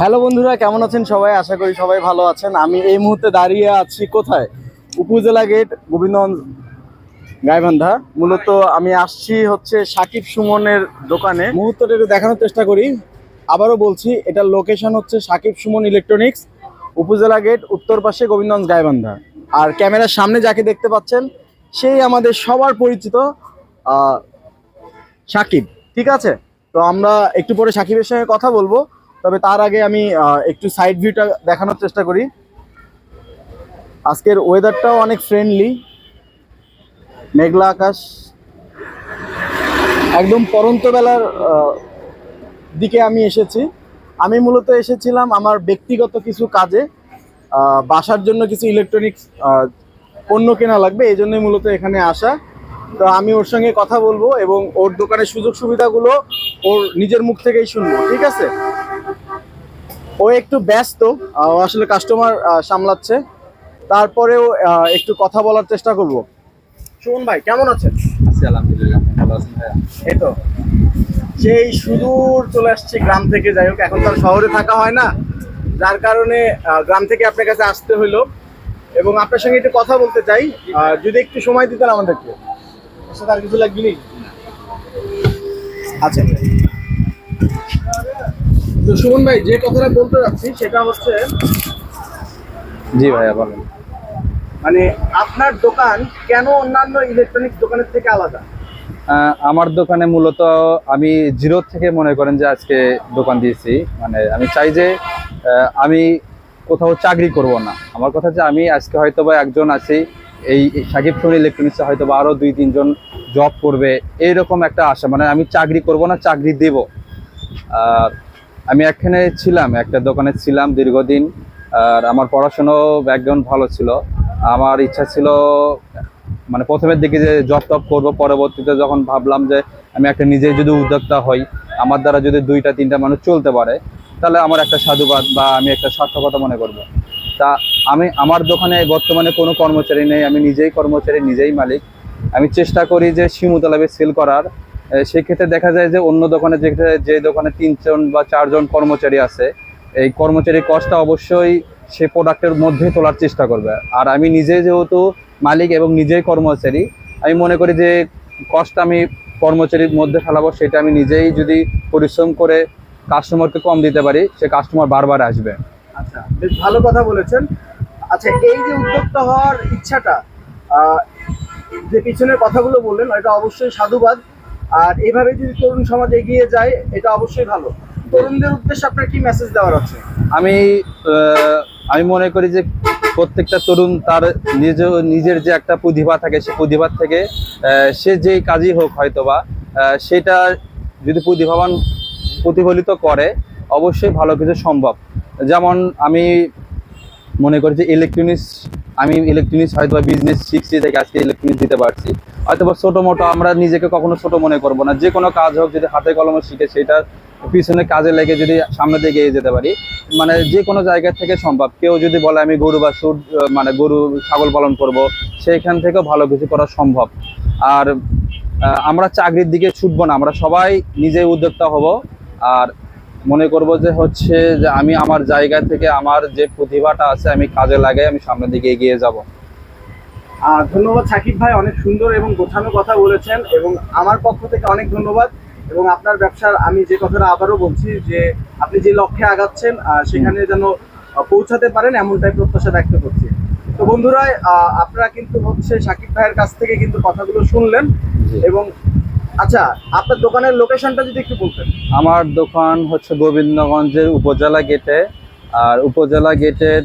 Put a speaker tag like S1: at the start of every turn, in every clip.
S1: Hello বন্ধুরা, কেমন আছেন সবাই? আশা করি সবাই ভালো আছেন। আমি এই মুহূর্তে দাঁড়িয়ে আছি কোথায়? উপজেলা গেট গোবিন্দগঞ্জ, গাইবান্ধা। মূলত আমি আসছি হচ্ছে সাকিব সুমনের দোকানে। মুহূর্তটা একটু দেখানোর চেষ্টা করি। আবারও বলছি, এটার লোকেশন হচ্ছে সাকিব সুমন ইলেকট্রনিক্স উপজেলা গেট উত্তর পাশে গোবিন্দগঞ্জ, গাইবান্ধা। আর ক্যামেরার সামনে যাকে দেখতে পাচ্ছেন, সেই আমাদের সবার পরিচিত সাকিব। ঠিক আছে? তো আমরা একটু পরে সাকিবের সঙ্গে কথা বলব। তবে তার আগে আমি একটু সাইড ভিউটা দেখানোর চেষ্টা করি। আজকের ওয়েদারটাও অনেক ফ্রেন্ডলি মেঘলা আকাশ। একদম পরন্ত বেলার দিকে আমি এসেছি। আমি মূলত এসেছিলাম আমার ব্যক্তিগত কিছু কাজে। বাসার জন্য কিছু ইলেকট্রনিক্স পণ্য কেনা লাগবে, এই জন্যই মূলত এখানে আসা। তো আমি ওর সঙ্গে কথা বলব এবং ওর দোকানের সুযোগ সুবিধাগুলো ওর নিজের মুখ থেকেই শুনব, ঠিক আছে? ও একটু ব্যস্ত আসলে কাস্টমার সামলাচ্ছে। তারপরেও একটু কথা বলার চেষ্টা করব। সুমন ভাই কেমন আছেন?
S2: আছি আলহামদুলিল্লাহ ভালো আছেন ভাইয়া।
S1: এই তো। সেই সুদূর চলে আসছে গ্রাম থেকে যাই হোক এখন তো শহরে থাকা হয় না। যার কারণে গ্রাম থেকে আপনার কাছে আসতে হলো এবং আপনার সঙ্গে একটু কথা বলতে চাই। যদি একটু সময় দিতেন আমাদেরকে। আর কিছু লাগবে নি আচ্ছা। তো সুমন ভাই যে কথাটা বলতে যাচ্ছি সেটা হচ্ছে
S2: জি ভাইয়া বলেন।
S1: মানে আপনার দোকান কেন অন্যান্য ইলেকট্রনিক্স দোকানের থেকে আলাদা?
S2: আমার দোকানে মূলত আমি জিরো থেকে মনে করেন যে আজকে দোকান দিয়েছি। মানে আমি চাই যে আমি কোথাও চাকরি করব না। আমার কথা যে আমি আজকে হয়তো বা একজন আছি এই সাকিব ফোন ইলেকট্রনিক্সে হয়তো বা আরও দুই তিনজন জব করবে এইরকম একটা আশা। মানে আমি চাকরি করব না চাকরি দেব। আর আমি এখানে ছিলাম, একটা দোকানে ছিলাম দীর্ঘদিন, আর আমার পড়াশুনো ব্যাকগ্রাউন্ড ভালো ছিল। আমার ইচ্ছা ছিল মানে প্রথমের দিকে যে জব টপ করব, পরবর্তীতে যখন ভাবলাম যে আমি একটা নিজে যদি উদ্যোক্তা হই, আমার দ্বারা যদি দুইটা, তিনটা মানুষ চলতে পারে, তাহলে আমার একটা সাধুবাদ বা আমি একটা সার্থকতা মনে করব। তা আমি, আমার দোকানে বর্তমানে কোনো কর্মচারী নেই, আমি নিজেই কর্মচারী, নিজেই মালিক। আমি চেষ্টা করি যে শিমুতলাবে সেল করার। সেক্ষেত্রে দেখা যায় যে অন্য দোকানে যে যে দোকানে তিনজন বা চারজন কর্মচারী আছে, এই কর্মচারীর কষ্টটা অবশ্যই সে প্রোডাক্টের মধ্যে তোলার চেষ্টা করবে। আর আমি নিজে যেহেতু মালিক এবং নিজেই কর্মচারী, আমি মনে করি যে কষ্ট আমি কর্মচারীর মধ্যে ফেলাবো, সেটা আমি নিজেই যদি পরিশ্রম করে কাস্টমারকে কম দিতে পারি, সে কাস্টমার বারবার আসবে।
S1: আচ্ছা বেশ ভালো কথা বলেছেন। আচ্ছা এই যে উদ্যোক্তা হওয়ার ইচ্ছাটা যে পিছনের কথাগুলো বললেন, এটা অবশ্যই সাধুবাদ। আর এভাবে যদি তরুণ সমাজ এগিয়ে যায়, এটা অবশ্যই ভালো। তরুণদের উদ্দেশ্যে আপনার কি মেসেজ দেওয়ার আছে?
S2: আমি আমি মনে করি যে প্রত্যেকটা তরুণ তার নিজ, নিজের যে একটা প্রতিভা থাকে, সে প্রতিভা থেকে সে যেই কাজই হোক হয়তোবা সেটা যদি প্রতিভাবান প্রতিফলিত করে, অবশ্যই ভালো কিছু সম্ভব। যেমন আমি মনে করি যে ইলেকট্রনিক্স আমি ইলেকট্রনিক্স হয়তো বিজনেস শিখছি থেকে আজকে ইলেকট্রনিক্স দিতে পারছি। হয়তো বা ছোটো মোটো, আমরা নিজেকে কখনো ছোট মনে করব না। যে কোনো কাজ হোক, যদি হাতে কলমে শিখে, সেটা পিছনে কাজে লেগে যদি সামনের দিকে এগিয়ে যেতে পারি মানে যে কোনো জায়গা থেকে সম্ভব। কেউ যদি বলে, আমি গরু বা সুর মানে গরু, ছাগল পালন করব সেইখান থেকেও ভালো কিছু করা সম্ভব। আর আমরা চাকরির দিকে ছুটবো না। আমরা সবাই নিজেই উদ্যোক্তা হব। আর মনে করব যে হচ্ছে যে আমি আমার জায়গা থেকে আমার যে প্রতিভাটা আছে আমি কাজে লাগাই আমি সামনের দিকে এগিয়ে যাব।
S1: ধন্যবাদ সাকিব ভাই অনেক সুন্দর এবং গোছানো কথা বলেছেন এবং আমার পক্ষ থেকে অনেক ধন্যবাদ এবং আপনার ব্যবসার আমি যে কথাটা আবারও বলছি যে আপনি যে লক্ষ্যে আগাচ্ছেন সেখানে যেন পৌঁছাতে পারেন এমনটাই প্রত্যাশা ব্যক্ত করছি। তো বন্ধুরা আপনারা কিন্তু হচ্ছে সাকিব ভাইয়ের কাছ থেকে কিন্তু কথাগুলো শুনলেন এবং আচ্ছা আপনার দোকানের লোকেশনটা যদি একটু বলতেন।
S2: আমার দোকান হচ্ছে গোবিন্দগঞ্জের উপজেলা গেটে আর উপজেলা গেটের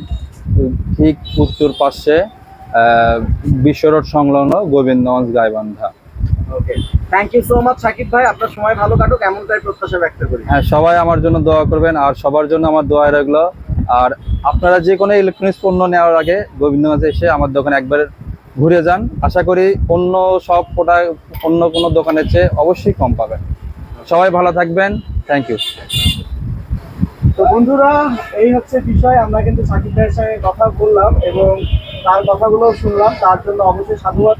S2: ঠিক উত্তর পাশে বিশ্ব রোড সংলগ্ন Gobindaganj Gaibandha.
S1: Okay thank you so much Sakib ভাই। আপনার সময় ভালো কাটুক এমনটাই প্রত্যাশা ব্যক্ত করি।
S2: হ্যাঁ সবাই আমার জন্য দোয়া করবেন আর সবার জন্য আমার দোয়া রইল। আর আপনারা যে কোনো ইলেকট্রনিক্স পণ্য নেওয়ার আগে গোবিন্দগঞ্জে এসে আমার দোকানে একবার ঘুরে যান। আশা করি অন্য সব প্রোডাক্ট অন্য কোনো দোকানের চেয়ে অবশ্যই কম পাবেন। সবাই ভালো থাকবেন। থ্যাংক ইউ
S1: তো বন্ধুরা, এই হচ্ছে বিষয়। আমরা কিন্তু সাকিব ভাইয়ের সঙ্গে কথা বললাম এবং তার কথাগুলো শুনলাম। তার জন্য অবশ্যই সাধুবাদ।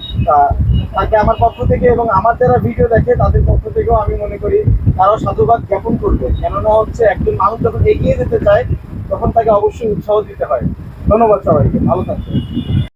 S1: তাকে আমার পক্ষ থেকে এবং আমার যারা ভিডিও দেখে, তাদের পক্ষ থেকেও আমি মনে করি তারাও সাধুবাদ জ্ঞাপন করবে। কেননা হচ্ছে, একজন মানুষ যখন এগিয়ে যেতে চায়, তখন তাকে অবশ্যই উৎসাহ দিতে হয়। ধন্যবাদ সবাইকে। ভালো থাকবেন।